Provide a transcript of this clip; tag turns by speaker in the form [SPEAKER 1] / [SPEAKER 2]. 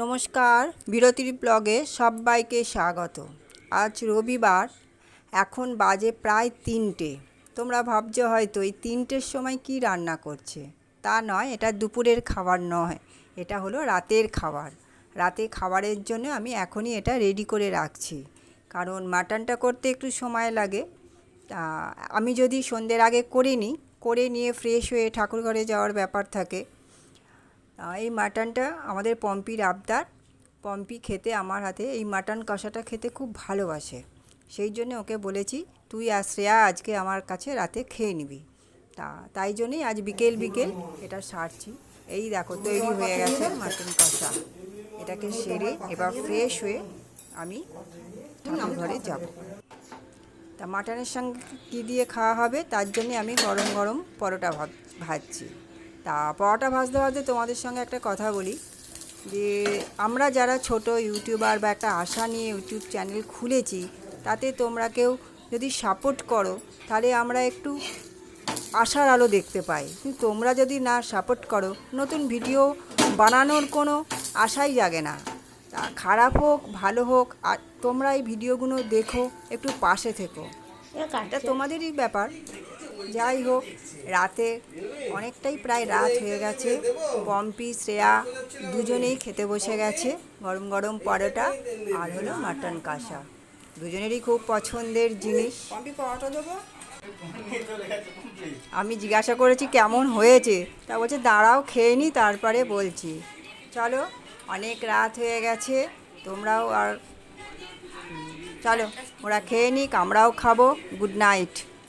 [SPEAKER 1] নমস্কার, বিরতির ব্লগে সবাইকে স্বাগত। আজ রবিবার, এখন বাজে প্রায় তিনটে। তোমরা ভাবছ হয়তো এই তিনটের সময় কি রান্না করছে? তা নয়, এটা দুপুরের খাবার নয়, এটা হলো রাতের খাবার। রাতে খাবারের জন্য আমি এখনই এটা রেডি করে রাখছি। কারণ মাটনটা করতে একটু সময় লাগে। আমি যদি সন্ধ্যের আগে করে নিই করে নিয়ে ফ্রেশ হয়ে ঠাকুর ঘরে যাওয়ার ব্যাপার থাকে এই মাটনটা আমাদের পম্পির আবদার। পম্পি খেতে আমার হাতে, এই মাটন কষাটা খেতে খুব ভালোবাসে। সেই জন্য ওকে বলেছি, তুই আর শ্রেয়া আজকে আমার কাছে রাতে খেয়ে নিবি। তা, তাই জন্যই আজ বিকেল বিকেল এটা সারছি। এই দেখো, তৈরি হয়ে গেছে মাটন কষা। এটাকে সেরে এবার ফ্রেশ হয়ে আমি ঠাকুর ঘরে যাব। তা, মাটনের সঙ্গে কী দিয়ে খাওয়া হবে? তার জন্যে আমি গরম গরম পরোটা ভাজছি। তা পরোটা ভাজতে ভাজতে তোমাদের সঙ্গে একটা কথা বলি, যে আমরা যারা ছোট ইউটিউবার বা একটা আশা নিয়ে ইউটিউব চ্যানেল খুলেছি, তাতে তোমরা কেউ যদি সাপোর্ট করো, তাহলে আমরা একটু আশার আলো দেখতে পাই। কিন্তু তোমরা যদি না সাপোর্ট করো, নতুন ভিডিও বানানোর কোনো আশাই জাগে না। তা খারাপ হোক, ভালো হোক, আর তোমরা এই ভিডিওগুলো দেখো, একটু পাশে থেকো। এটা তোমাদেরই ব্যাপার। যাই হোক রাতে অনেকটাই প্রায় রাত হয়ে গেছে। পম্পি শ্রেয়া দুজনেই খেতে বসে গেছে। গরম গরম পরোটা আর হলো মাটন কষা। দুজনেরই খুব পছন্দের জিনিস। পম্পি পরোটা দেবো? আমি জিজ্ঞাসা করেছি কেমন হয়েছে। তা বলছে দাঁড়াও খেয়ে নি তারপরে বলছি। চলো অনেক রাত হয়ে গেছে তোমরাও আর চলো। ওরা খেয়ে নিক আমরাও খাব। Good night.